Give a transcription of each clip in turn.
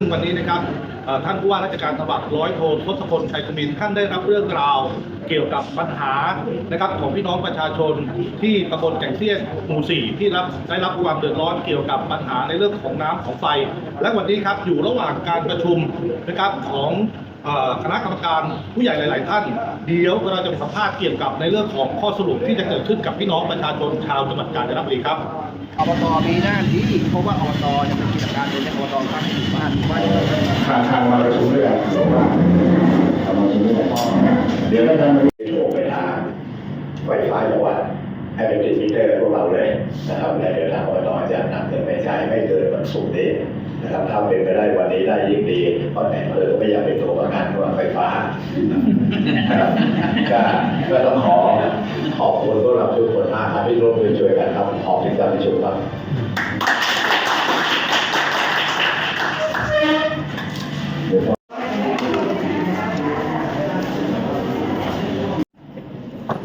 ซึ่งวันนี้นะครับท่านผู้ว่าราชการจังหวัดร้อยโททศพลชัยคมินท่านได้รับเรื่องราวเกี่ยวกับปัญหานะครับของพี่น้องประชาชนที่ตำบลแก่งเซียนหมู่สี่ที่รับได้รับความเดือดร้อนเกี่ยวกับปัญหาในเรื่องของน้ำของไฟ และวันนี้ครับอยู่ระหว่างการประชุมนะครับของคณะกรรมการผู้ใหญ่หลาย ๆ ท่าน เดี๋ยวเราจะสัมภาษณ์เกี่ยวกับในเรื่องของข้อสรุปที่จะเกิดขึ้นกับพี่น้องประชาชนชาวจังหวัดกาญจนบุรีครับ อบตมีหน้าที่เพราะว่าอบตจะเป็นกิจการโดยใช้อบตสร้างหมู่บ้านหมู่บ้านทางทางมาประชุมด้วยกันบอกว่าทำมาประชุมด้วยกันเดี๋ยวก็จะมีโทรไปทางไฟฟ้าจังหวัดให้เป็นดิจิมิเตอร์พวกเราเลยนะครับและเดี๋ยวทางอบตจะนำเงินไปใช้ไม่เกินวันศุกร์นี้นะครับถ้าเป็นไปได้วันนี้ได้ยิ่งดีเพราะแต่เออก็ไม่อยากไปโทรประกันเพราะว่าไฟฟ้าก็ก็ต้องขอ ขอบคุณพวกเราทุกคนมากครับที่ร่วมมือช่วยกันครับขอบคุณการประชุมครับ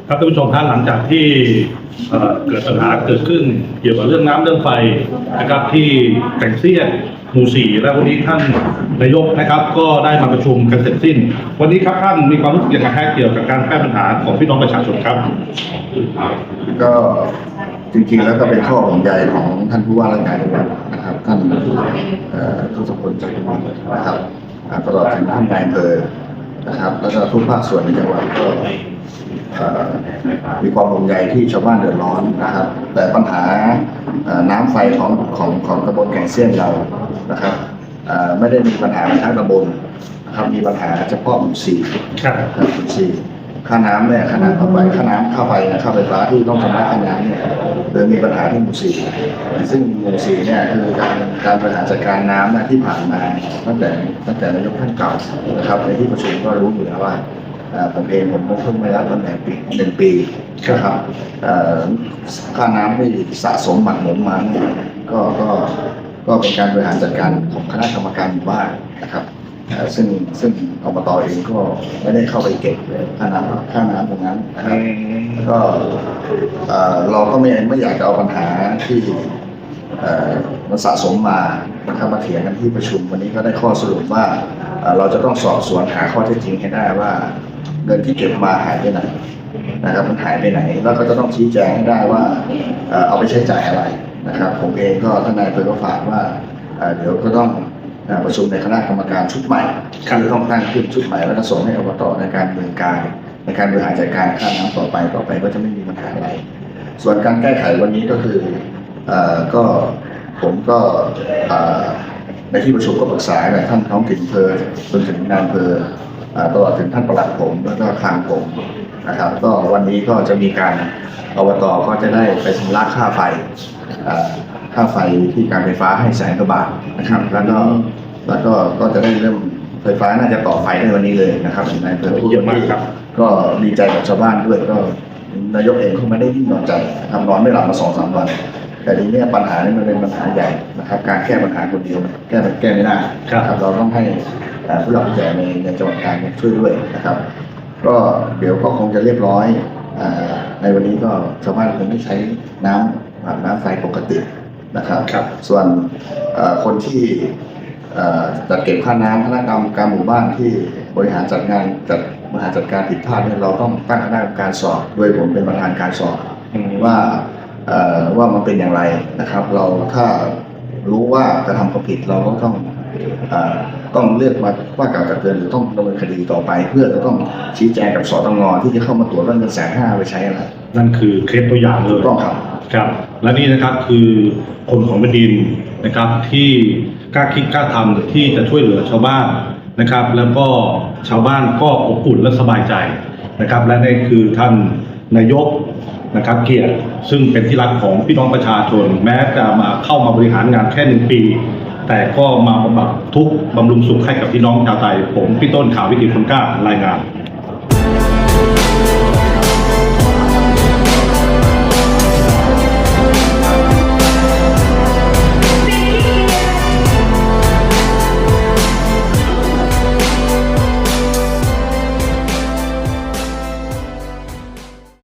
ครับท่านผู้ชมท่านหลังจากที่เกิดปัญหาเกิดขึ้น เกี่ยวกับเรื่องน้ำเรื่องไฟนะครับที่แต่งเซียนหมู่สี่และวันนี้ท่าน นายกนะครับก็ได้มาประชุมกันเสร็จสิ้น วันนี้ครับท่านมีความรู้สึกอยังไงฮะเกี่ยวกับการแก้ปัญหาของพี่น้องประชาชนครับ ก็จริงๆแล้วก็เป็นข้อห่วงใยของท่านผู้ว่าราชการจังหวัดนะครับท่านเอ่อทศพลใจบุญนะครับตลอดถึงท่านนายอำเภอนะครับแล้วก็ทุกภาคส่วนในจังหวัดก็มีความห่วงใยที่ชาวบ้านเดือดร้อนนะครับ แต่ปัญหาน้ำไฟของของของตำบลแก่งเซียนเรานะครับ ไม่ได้มีปัญหาในทั้งตำบลนะครับมีปัญหาเฉพาะหมู่สี่ครับครับคุณซีค่าน้ำเนี่ยค่าน้ำเข้าไปค่าน้ำค่าไฟนะค่าไฟฟ้าที่ต้องชำระค่าน้ำเนี่ยเดิมมีปัญหาที่หมู่สี่ซึ่งหมู่สี่เนี่ยคือการการบริหารจัดการน้ำนะที่ผ่านมาตั้งแต่ตั้งแต่นายกท่านเก่านะครับในที่ประชุมก็รู้อยู่แล้วว่าเอ่อผมเองผมก็เพิ่งมารับตำแหน่งปีหนึ่งปีนะครับเอ่อค่าน้ำที่สะสมหมักหมมมาเนี่ยก็ก็ ก็เป็นการบริหารจัดการของคณะกรรมการหมู่บ้านนะครับซึ่งซึ่งอบตเองก็ไม่ได้เข้าไปเก็บค่าน้ำค่าน้ำตรงนั้นนะครับแล้วก็เราก็ไม่ไม่อยากจะเอาปัญหาที่มันสะสมมานะครับมาเถียงกันที่ประชุมวันนี้ก็ได้ข้อสรุปว่าเราจะต้องสอบสวนหาข้อเท็จจริงให้ได้ว่าเงินที่เก็บมาหายไปไหนนะครับมันหายไปไหน แล้วก็จะต้องชี้แจงให้ได้ว่าเอาไปใช้จ่ายอะไร นะครับ ผมเองก็ท่านนายอำเภอก็ฝากว่าเอ่อเดี๋ยวก็ต้องอ่าประชุมในคณะกรรมการชุดใหม่ครับที่ต้องตั้งขึ้นชุดใหม่แล้วก็ส่งให้อบตในการดำเนินการ ในการบริหารจัดการค่าน้ำต่อไปต่อไปก็จะไม่มีปัญหาอะไร ส่วนการแก้ไขวันนี้ก็คือเอ่อก็ผมก็เอ่อในที่ประชุมก็ปรึกษากับท่านท้องถิ่นอำเภอจนถึงนายอำเภอเอ่อตลอดถึงท่านประหลัดผมแล้วก็คลังผม นะครับ ก็วันนี้ก็จะมีการอบตก็จะได้ไปชำระค่าไฟเอ่อค่าไฟที่การไฟฟ้าให้แสนกว่าบาทนะครับ แล้วก็แล้วก็ก็จะได้เริ่มไฟฟ้าน่าจะต่อไฟได้วันนี้เลยนะครับนายอำเภอพูดเยี่ยมมากครับ ก็ดีใจกับชาวบ้านด้วยก็นายกเองก็ไม่ได้นิ่งนอนใจนะครับนอนไม่หลับมาสองสามวันแต่ทีเนี้ยปัญหานี้มันเป็นปัญหาใหญ่นะครับ การแก้ปัญหาคนเดียวแก้มันแก้ไม่ได้ครับนะเราต้องให้เอ่อผู้หลักผู้ใหญ่ในในจังหวัดกาญช่วยด้วยนะครับ ก็เดี๋ยวก็คงจะเรียบร้อยอ่าในวันนี้ก็ชาวบ้านคงไม่ใช้น้ำอาบน้ำไฟปกตินะครับครับส่วนเอ่อคนที่เอ่อจัดเก็บค่าน้ำคณะกรรมการหมู่บ้านที่บริหารจัดงานจัดบริหารจัดการผิดพลาดเนี่ยเราต้องตั้งคณะกรรมการสอบโดยผมเป็นประธานการสอบว่าเอ่อว่ามันเป็นอย่างไรนะครับ เราถ้ารู้ว่ากระทำความผิดเราก็ต้องเอ่อ ต้องเลือกมาว่ากล่าวตักเตือนหรือต้องดำเนินคดีต่อไป เพื่อจะต้องชี้แจงกับสตงที่จะเข้ามาตรวจว่าเงินแสนห้าไปใช้อะไร นั่นคือเคสตัวอย่างเลถูยกต้องครับครับ และนี่นะครับคือคนของแผ่นดินนะครับที่กล้าคิดกล้าทำที่จะช่วยเหลือชาวบ้านนะครับ แล้วก็ชาวบ้านก็อบอุ่นและสบายใจนะครับ และนี่คือท่านนายกนะครับเกียรติซึ่งเป็นที่รักของพี่น้องประชาชน แม้จะมาเข้ามาบริหารงานแค่หนึ่งปี แต่ก็มาบำบัดทุกบำรุงสุขให้กับพี่น้องชาวไทยผมพี่ต้นข่าววิกฤตคนกล้ารายงาน